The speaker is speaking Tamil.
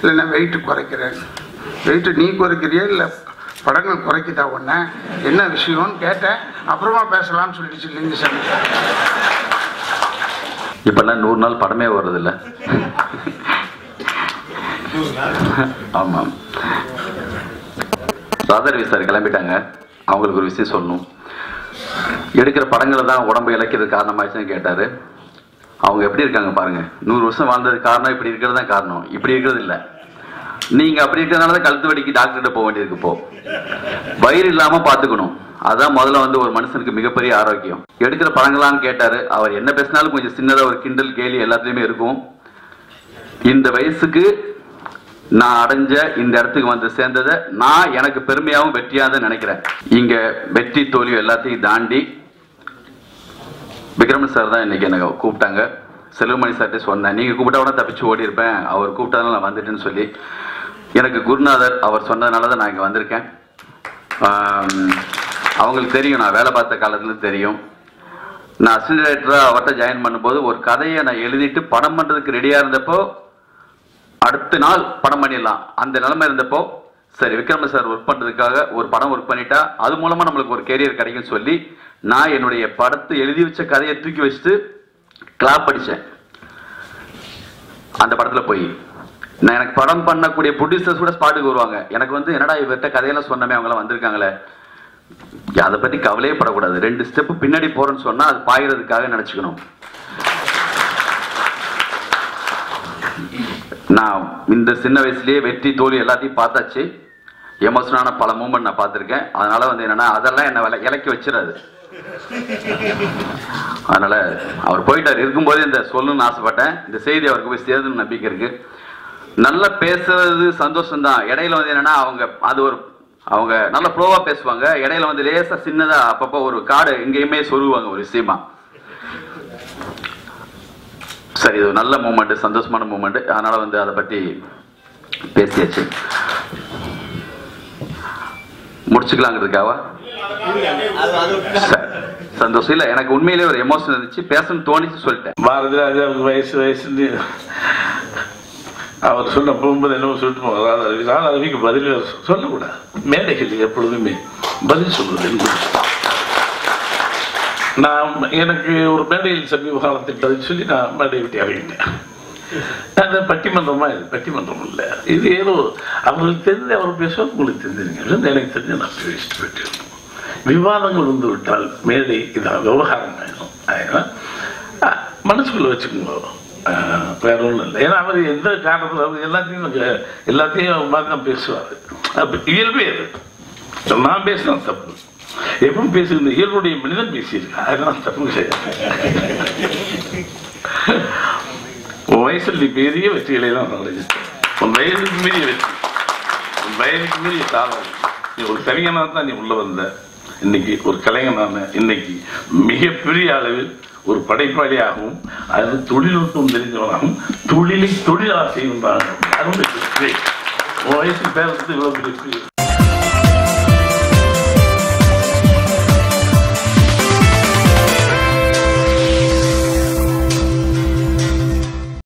இல்லைன்னா வெயிட்டு குறைக்கிறேன் வெயிட்டு நீ குறைக்கிறியா? இல்லை படங்கள் குறைக்குதா உடனே என்ன விஷயம்னு கேட்டேன். அப்புறமா பேசலாம்னு சொல்லிடுச்சு சார் இப்பெல்லாம் நூறு நாள் படமே வர்றதில்ல. ஆமாம் ராதாரவி சார் கிளம்பிட்டாங்க. அவங்களுக்கு ஒரு விஷயம் சொல்லணும். எடுக்கிற படங்களை தான் உடம்பு இழக்கிறது காரணமாச்சுன்னு கேட்டார். அவங்க எப்படி இருக்காங்க பாருங்க. நூறு வருஷம் வாழ்ந்தது காரணம் இப்படி இருக்கிறது தான் காரணம். இப்படி இருக்கிறது இல்லை. நீங்க அப்படி இருக்கிறதுனால தான் கழுத்து வடிக்கு டாக்டர்கிட்ட போக வேண்டியிருக்கு இப்போ. வயிறு இல்லாம பாத்துக்கணும் அதான் முதல்ல வந்து ஒரு மனுஷனுக்கு மிகப்பெரிய ஆரோக்கியம். எடுக்கிற பழங்களான்னு கேட்டாரு. அவர் என்ன பேசினாலும் கொஞ்சம் சின்னதா ஒரு கிண்டல் கேலி எல்லாத்துலயுமே இருக்கும். இந்த வயசுக்கு நான் அடைஞ்ச இந்த இடத்துக்கு வந்து சேர்ந்ததை நான் எனக்கு பெருமையாகவும் வெற்றியாக தான் நினைக்கிறேன். இங்க வெற்றி தோல்வி எல்லாத்தையும் தாண்டி விக்ரம் சார் தான் இன்னைக்கு எனக்கு கூப்பிட்டாங்க. செல்வமணி சார்ட்டே சொன்னேன். நீங்க கூப்பிட்டா கூட தப்பிச்சு ஓடி இருப்பேன் அவர் கூப்பிட்டதால நான் வந்துட்டேன்னு சொல்லி. எனக்கு குருநாதர் அவர் சொன்னதுனால தான் நான் இங்கே வந்திருக்கேன். அவங்களுக்கு தெரியும். நான் வேலை பார்த்த காலத்துல தெரியும். நான் அசிஸ்டன்ட் டைரக்டராக அவர்கிட்ட ஜாயின் பண்ணும்போது ஒரு கதையை நான் எழுதிட்டு படம் பண்ணுறதுக்கு ரெடியாக இருந்தப்போ அடுத்த நாள் படம் பண்ணிடலாம். அந்த நிலைமை இருந்தப்போ சரி விக்ரம சார் ஒர்க் பண்ணுறதுக்காக ஒரு படம் ஒர்க் பண்ணிட்டா அது மூலமாக நம்மளுக்கு ஒரு கேரியர் கிடைக்கும்னு சொல்லி நான் என்னுடைய படத்தை எழுதி வச்ச கதையை தூக்கி வச்சுட்டு கிளாப் அடித்தேன் அந்த படத்தில் போய். நான் எனக்கு படம் பண்ணக்கூடிய ப்ரொடியூசர்ஸ் கூட ஸ்பாட்டுக்கு வருவாங்க. எனக்கு வந்து என்னடா இவர்கிட்ட கதையெல்லாம் சொன்னமே அவங்களாம் வந்திருக்காங்களே. அதை பற்றி கவலையே படக்கூடாது. ரெண்டு ஸ்டெப்பு பின்னாடி போகிறேன்னு சொன்னால் அது பாய்கிறதுக்காக நினச்சிக்கணும். நான் இந்த சின்ன வயசுலேயே வெற்றி தோல்வி எல்லாத்தையும் பார்த்தாச்சு. எமோஷனான பல மூமெண்ட் நான் பார்த்துருக்கேன். அதனால வந்து என்னன்னா அதெல்லாம் என்ன வில இலக்கி வச்சிடாது. அதனால அவர் போயிட்டார். இருக்கும்போது இந்த சொல்லணும்னு ஆசைப்பட்டேன். இந்த செய்தி அவருக்கு போய் சேருதுன்னு நம்பிக்கை இருக்கு. நல்லா பேசுறது சந்தோஷம் தான் இடையில வந்து என்னன்னா அவங்க அது ஒரு அவங்க நல்ல ஃப்ளோவா பேசுவாங்க. இடையில வந்து லேசா சின்னதா அப்பப்போ ஒரு காடு எங்கேயுமே சொருவாங்க ஒரு விஷயமா. சரி இது நல்ல மூமெண்ட் சந்தோஷமான மூமெண்ட் அதனால வந்து அதை பத்தி பேசியாச்சு. முடிச்சுக்கலாங்கிறதுக்காவா? சந்தோஷம். இல்ல எனக்கு உண்மையிலே ஒரு எமோஷன் இருந்துச்சு. பேசணும் தோணிச்சு சொல்லிட்டேன். பாரதி ராஜாவுக்கு வயசு வயசுன்னு அவர் சொன்ன போகும்போது என்னவோ சொல்லிட்டு போவார்? ராதாரவி ராதாரவிக்கு பதில் சொல்லக்கூடாது. மேடைகள் எப்பொழுதுமே பதில் சொல்வது என்பது நான் எனக்கு ஒரு மேடையில் சமீப காலத்தில் பதில் சொல்லி நான் மேடை விட்டு இறங்கிட்டேன். அது பட்டிமன்றமா இது? பட்டிமன்றம் இல்லை. இது ஏதோ அவர்களுக்கு தெரிஞ்சு அவர் பேசுவார் உங்களுக்கு தெரிஞ்சிருங்க. எனக்கு தெரிஞ்சு நான் பேசிட்டு போயிட்டு விவாதங்கள் வந்து விட்டால் மேடை இதான் விவகாரம் ஆயிடும் மனசுக்குள்ள வச்சுக்கோங்க. வேற ஒன்றும் இல்லை. ஏன்னா அவர் எந்த காரணத்தில் அவர் எல்லாத்தையும் எல்லாத்தையும் மாதிரி தான் பேசுவார். இயல்பே அது. நான் பேசினா தப்பு. எப்பவும் பேசுகிற இயல்புடைய மனிதன் பேசியிருக்கேன். அதெல்லாம் தப்பு கிடையாது வயசில் நீ பெரிய வெற்றிகளை தான் அடைஞ்சிட்ட உன் வயதுக்கு மீறிய வெற்றி. உன் வயதுக்கு மீறிய சாதனை நீ ஒரு கலைஞனாக தான் நீ உள்ள வந்த. இன்னைக்கு ஒரு கலைஞனான இன்னைக்கு மிகப்பெரிய அளவில் ஒரு படைப்பாளியாகவும் அது தொழில்நுட்பம் தெரிஞ்சவனாகவும் தொழிலை தொழிலாக செய்கின்றாங்க அது வந்து உன் வயசுக்கு பேர் இவ்வளவு பெரிய